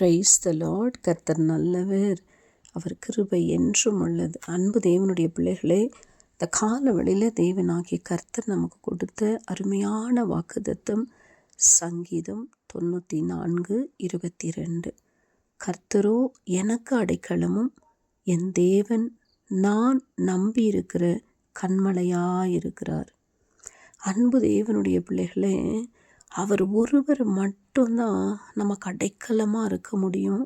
Price த Lord கர்த்தர் நல்லவர். அவர் கிருபை என்றும் உள்ளது. அன்பு தேவனுடைய பிள்ளைகளே இந்த கால வழியில் தேவனாகிய கர்த்தர் நமக்கு கொடுத்த அருமையான வாக்குதத்தம் சங்கீதம் தொண்ணூற்றி நான்கு இருபத்தி ரெண்டு கர்த்தரோ எனக்கு அடைக்கலமும் என் தேவன் நான் நம்பியிருக்கிற கண்மலையாயிருக்கிறார். அன்பு தேவனுடைய பிள்ளைகளே அவர் ஒருவர் மட்டும்தான் நமக்கு அடைக்கலமாக இருக்க முடியும்.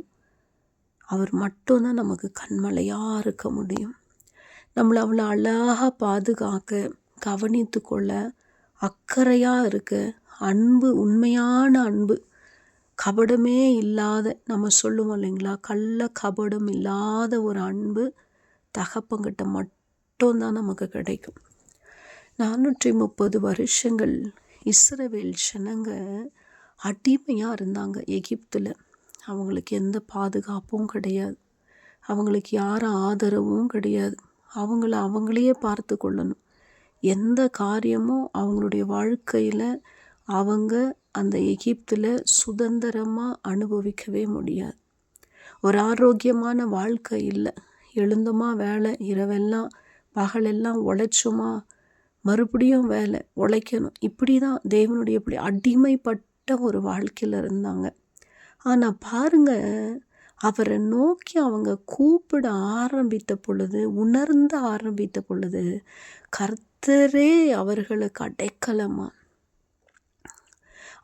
அவர் மட்டும்தான் நமக்கு கண்மலையாக இருக்க முடியும். நம்மளை அவ்வளோ அழகாக பாதுகாக்க கவனித்து கொள்ள அக்கறையாக இருக்க அன்பு உண்மையான அன்பு கபடமே இல்லாத நம்ம சொல்லுவோம் இல்லைங்களா? கள்ள கபடம் இல்லாத ஒரு அன்பு தகப்பங்கிட்ட மட்டும்தான் நமக்கு கிடைக்கும். நானூற்றி முப்பது வருஷங்கள் இஸ்ரவேல் ஜனங்க அடிமையாக இருந்தாங்க எகிப்தில். அவங்களுக்கு எந்த பாதுகாப்பும் கிடையாது. அவங்களுக்கு யாரும் ஆதரவும் கிடையாது. அவங்கள அவங்களையே பார்த்து கொள்ளணும். எந்த காரியமும் அவங்களுடைய வாழ்க்கையில் அவங்க அந்த எகிப்தில் சுதந்திரமாக அனுபவிக்கவே முடியாது. ஒரு ஆரோக்கியமான வாழ்க்கை இல்லை. எழுந்தோமா வேலை இரவெல்லாம் பகலெல்லாம் உழைச்சோமா மறுபடியும் வேலை உழைக்கணும். இப்படி தான் தேவனுடைய இப்படி அடிமைப்பட்ட ஒரு வாழ்க்கையில் இருந்தாங்க. ஆனால் பாருங்க அவரை நோக்கி அவங்க கூப்பிட ஆரம்பித்த பொழுது உணர்ந்து ஆரம்பித்த பொழுது கர்த்தரே அவர்களுக்கு அடைக்கலமா?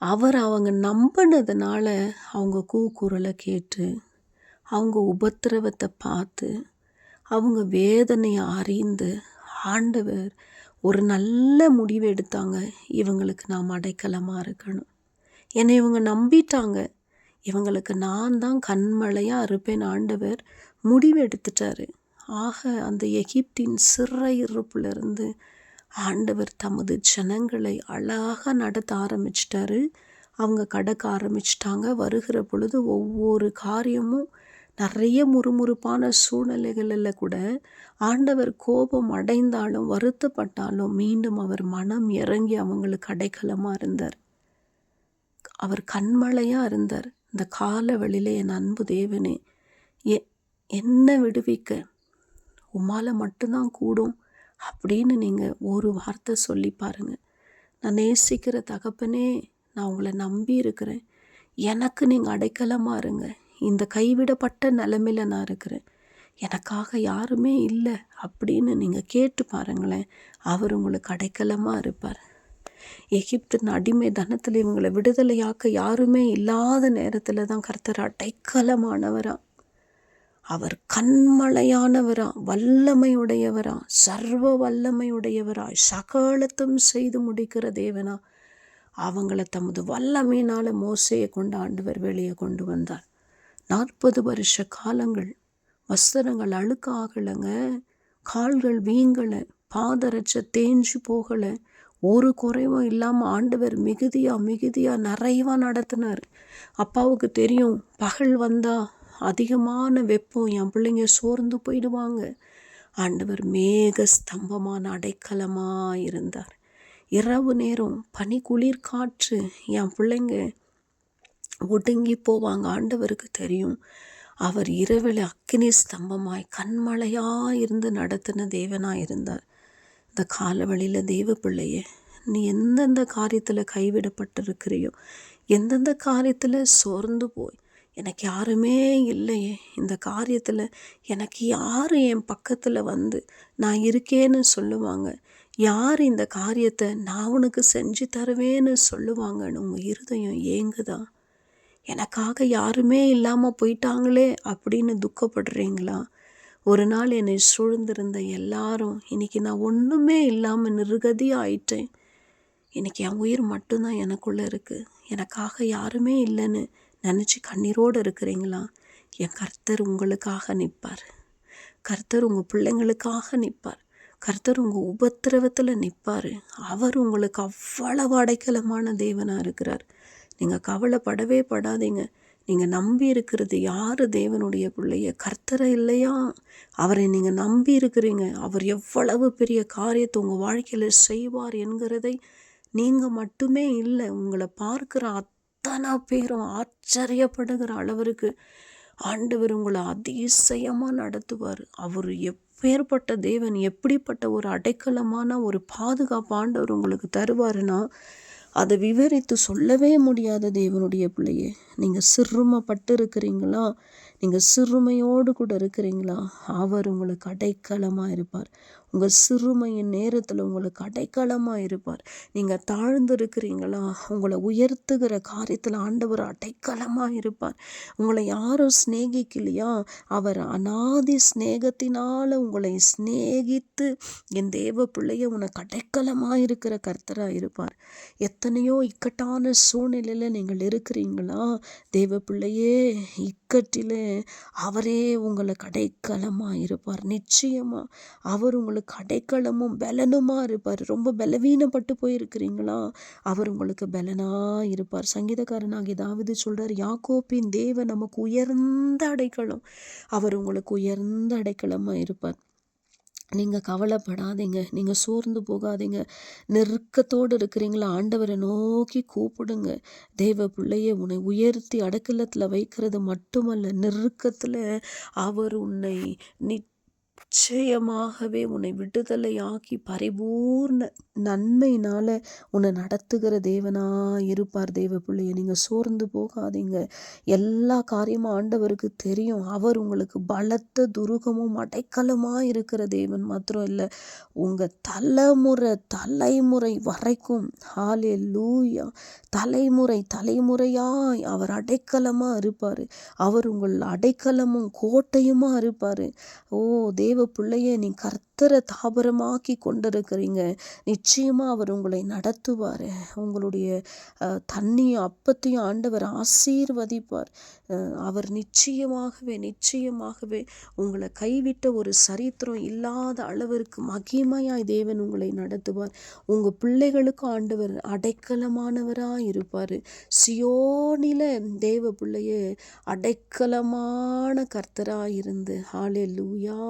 அவர் அவங்க நம்பினதுனால அவங்க கூக்குரலை கேட்டு அவங்க உபத்திரவத்தை பார்த்து அவங்க வேதனையை அறிந்து ஆண்டவர் ஒரு நல்ல முடிவு எடுத்தாங்க. இவங்களுக்கு நாம் அடைக்கலமாக இருக்கணும். என்னை இவங்க நம்பிட்டாங்க. இவங்களுக்கு நான் தான் கண்மலையாக இருப்பேன் ஆண்டவர் முடிவு எடுத்துட்டாரு. ஆக அந்த எகிப்தின் சிறை இருப்பிலிருந்து ஆண்டவர் தமது ஜனங்களை அழகாக நடத்த ஆரம்பிச்சிட்டாரு. அவங்க கடக்க ஆரம்பிச்சிட்டாங்க. வருகிற பொழுது ஒவ்வொரு காரியமும் நிறைய முறுமுறுப்பான சூழ்நிலைகளில் கூட ஆண்டவர் கோபம் அடைந்தாலும் வருத்தப்பட்டாலும் மீண்டும் அவர் மனம் இறங்கி அவங்களுக்கு அடைக்கலமாக இருந்தார். அவர் கண்மலையாக இருந்தார். இந்த கால வழியில் என் அன்பு தேவனே எ என்ன விடுவிக்க. உமால மட்டும்தான் கூடும் அப்படின்னு நீங்கள் ஒரு வார்த்தை சொல்லி பாருங்கள் நான் நேசிக்கிற தகப்பனே நான் உங்களை நம்பி இருக்கிறேன். எனக்கு நீங்கள் அடைக்கலமாக இருங்க. இந்த கைவிடப்பட்ட நிலமையில நான் இருக்கிறேன். எனக்காக யாருமே இல்லை அப்படின்னு நீங்கள் கேட்டு பாருங்களேன். அவர் உங்களுக்கு அடைக்கலமாக இருப்பார். எகிப்தின் அடிமை தனத்தில் இவங்களை விடுதலையாக்க யாருமே இல்லாத நேரத்தில் தான் கர்த்தர் அடைக்கலமானவரா? அவர் கண்மலையானவரா? வல்லமையுடையவரா? சர்வ வல்லமையுடையவரா? சகலத்தும் செய்து முடிக்கிற தேவனா? அவங்கள தமது வல்லமையினால் மோசையை கொண்டு ஆண்டவர் வெளியே கொண்டு வந்தார். நாற்பது வருஷ காலங்கள். வஸ்திரங்கள் அழுக்காகலைங்க. கால்கள் வீங்கலை. பாதரட்ச தேஞ்சு போகலை. ஒரு குறைவும் இல்லாமல் ஆண்டவர் மிகுதியாக மிகுதியாக நிறைவாக நடத்தினார். அப்பாவுக்கு தெரியும் பகல் வந்தால் அதிகமான வெப்பம் என் பிள்ளைங்க சோர்ந்து போயிடுவாங்க. ஆண்டவர் மேக ஸ்தம்பமான அடைக்கலமாக இருந்தார். இரவு நேரம் பனி குளிர் காற்று என் பிள்ளைங்க ஒடுங்கி போவாங்க. ஆண்டவருக்கு தெரியும். அவர் இரவில் அக்கினி ஸ்தம்பமாய் கண்மலையாக இருந்து நடத்தின தேவனாக இருந்தார். இந்த காலவழியில் தேவ பிள்ளையே நீ எந்தெந்த காரியத்தில் கைவிடப்பட்டிருக்கிறியோ எந்தெந்த காரியத்தில் சோர்ந்து போய் எனக்கு யாருமே இல்லையே இந்த காரியத்தில் எனக்கு யார் என் பக்கத்தில் வந்து நான் இருக்கேன்னு சொல்லுவாங்க. யார் இந்த காரியத்தை நான் உனக்கு செஞ்சு தருவேன்னு சொல்லுவாங்கன்னு உங்கள் இருதயம் ஏங்குதா? எனக்காக யாருமே இல்லாமல் போயிட்டாங்களே அப்படின்னு துக்கப்படுறீங்களா? ஒரு நாள் என்னை சூழ்ந்திருந்த எல்லாரும் இன்னைக்கு நான் ஒன்றுமே இல்லாமல் நிருகதி ஆயிட்டேன். இன்னைக்கு என் உயிர் மட்டும்தான் எனக்குள்ளே இருக்குது எனக்காக யாருமே இல்லைன்னு நினச்சி கண்ணீரோடு இருக்கிறீங்களா? என் கர்த்தர் உங்களுக்காக நிற்பார். கர்த்தர் உங்கள் பிள்ளைங்களுக்காக நிற்பார். கர்த்தர் உங்கள் உபத்திரவத்தில் நிற்பார். அவர் உங்களுக்கு அவ்வளவு அடைக்கலமான தேவனாக இருக்கிறார். நீங்கள் கவலைப்படவே படாதீங்க. நீங்கள் நம்பி இருக்கிறது யார்? தேவனுடைய பிள்ளைய. கர்த்தரை இல்லையா? அவரை நீங்கள் நம்பி இருக்கிறீங்க. அவர் எவ்வளவு பெரிய காரியத்தை உங்கள் வாழ்க்கையில் செய்வார் என்கிறதை நீங்கள் மட்டுமே இல்லை உங்களை பார்க்குற அத்தனை பேரும் ஆச்சரியப்படுகிற அளவிற்கு ஆண்டவர் உங்களை அதிசயமாக நடத்துவார். அவர் எப்பேற்பட்ட தேவன் எப்படிப்பட்ட ஒரு அடைக்கலமான ஒரு பாதுகாப்பு ஆண்டவர் உங்களுக்கு தருவாருன்னா அதை விவரித்து சொல்லவே முடியாத தேவனுடைய பிள்ளையே நீங்கள் சிறுமப்பட்டு இருக்கிறீங்களா நீங்கள் சிறுமையோடு கூட இருக்கிறீங்களா? அவர் உங்களுக்கு அடைக்கலமாக இருப்பார். உங்கள் சிறுமையின் நேரத்தில் உங்களுக்கு அடைக்கலமாக இருப்பார். நீங்கள் தாழ்ந்து இருக்கிறீங்களா உங்களை உயர்த்துகிற காரியத்தில் ஆண்டவர் அடைக்கலமாக இருப்பார். உங்களை யாரும் சிநேகிக்கலையா? அவர் அனாதி சிநேகத்தினால் உங்களை சிநேகித்து என் தேவ பிள்ளைய உனக்கு அடைக்கலமாக இருக்கிற கர்த்தராக இருப்பார். எத்தனையோ இக்கட்டான சூழ்நிலையில் நீங்கள் இருக்கிறீங்களா? தேவ பிள்ளையே இக்கட்டிலே அவரே உங்களை கடைக்கலமாக இருப்பார். நிச்சயமாக அவர் உங்களுக்கு அடைக்கலமும் பலனுமாக இருப்பார். ரொம்ப பலவீனப்பட்டு போயிருக்கிறீங்களா? அவர் உங்களுக்கு பலனாக இருப்பார். சங்கீதக்காரனாக ஏதாவது சொல்கிறார் யாக்கோப்பின் தேவன் நமக்கு உயர்ந்த அடைக்கலம். அவர் உங்களுக்கு உயர்ந்த அடைக்கலமாக இருப்பார். நீங்கள் கவலைப்படாதீங்க. நீங்கள் சோர்ந்து போகாதீங்க. நெருக்கத்தோடு இருக்கிறீங்களா? ஆண்டவரை நோக்கி கூப்பிடுங்க. தேவ பிள்ளைய உன்னை உயர்த்தி அடக்கலத்தில் வைக்கிறது மட்டுமல்ல நெருக்கத்தில் அவர் உன்னை நி நிச்சயமாகவே உன்னை விடுதலையாக்கி பரிபூர்ண நன்மையினால் உன்னை நடத்துகிற தேவனாக இருப்பார் தேவ பிள்ளைய. நீங்கள் சோர்ந்து போகாதீங்க. எல்லா காரியமும் ஆண்டவருக்கு தெரியும். அவர் உங்களுக்கு பலத்த துருகமும் அடைக்கலமாக இருக்கிற தேவன் மாத்திரம் இல்லை உங்கள் தலைமுறை தலைமுறை வரைக்கும் ஹாலே லூயா தலைமுறை தலைமுறையாய் அவர் அடைக்கலமாக இருப்பார். அவர் உங்கள் அடைக்கலமும் கோட்டையுமா இருப்பார். ஓ தேவ பிள்ளைய நீ கர்த்தரை தாபரமாக்கி கொண்டிருக்கிறீங்க. நிச்சயமாக அவர் உங்களை நடத்துவார். உங்களுடைய தண்ணியும் அப்பத்தையும் ஆண்டவர் ஆசீர்வதிப்பார். அவர் நிச்சயமாகவே நிச்சயமாகவே உங்களை கைவிட்ட ஒரு சரித்திரம் இல்லாத அளவிற்கு மகிமையாய் தேவன் உங்களை நடத்துவார். உங்கள் பிள்ளைகளுக்கு ஆண்டவர் அடைக்கலமானவராக இருப்பார். சியோனில தேவ பிள்ளைய அடைக்கலமான கர்த்தராக இருந்து. ஆலே லூயா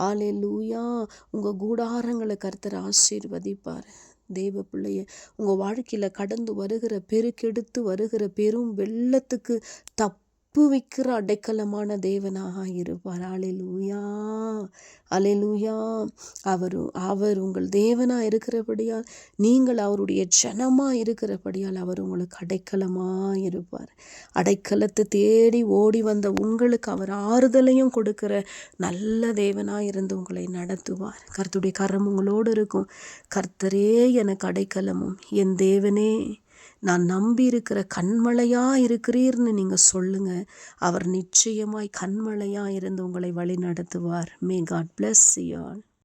ஆலே லூயா உங்கள் கூடாரங்களை கர்த்தர் ஆசீர்வதிப்பார். தேவ பிள்ளைய உங்கள் வாழ்க்கையில் கடந்து வருகிற பெருக்கெடுத்து வருகிற பெரும் வெள்ளத்துக்கு தப்பு வைக்கிற அடைக்கலமான தேவனாக இருப்பார். அலையிலூயா அலையிலூயா அவர் அவர் உங்கள் தேவனாக இருக்கிறபடியால் நீங்கள் அவருடைய ஜனமாக இருக்கிறபடியால் அவர் உங்களுக்கு அடைக்கலமாக இருப்பார். அடைக்கலத்தை தேடி ஓடி வந்த உங்களுக்கு அவர் ஆறுதலையும் கொடுக்கிற நல்ல தேவனாக இருந்து உங்களை நடத்துவார். கர்த்துடைய கரம் உங்களோடு இருக்கும். கர்த்தரே எனக்கு அடைக்கலமும் என் தேவனே. நான் நம்பி இருக்கிற கண்மலையா இருக்கிறீர்னு நீங்கள் சொல்லுங்க. அவர் நிச்சயமாய் கண்மலையா இருந்து உங்களை வழி நடத்துவார் may God bless you all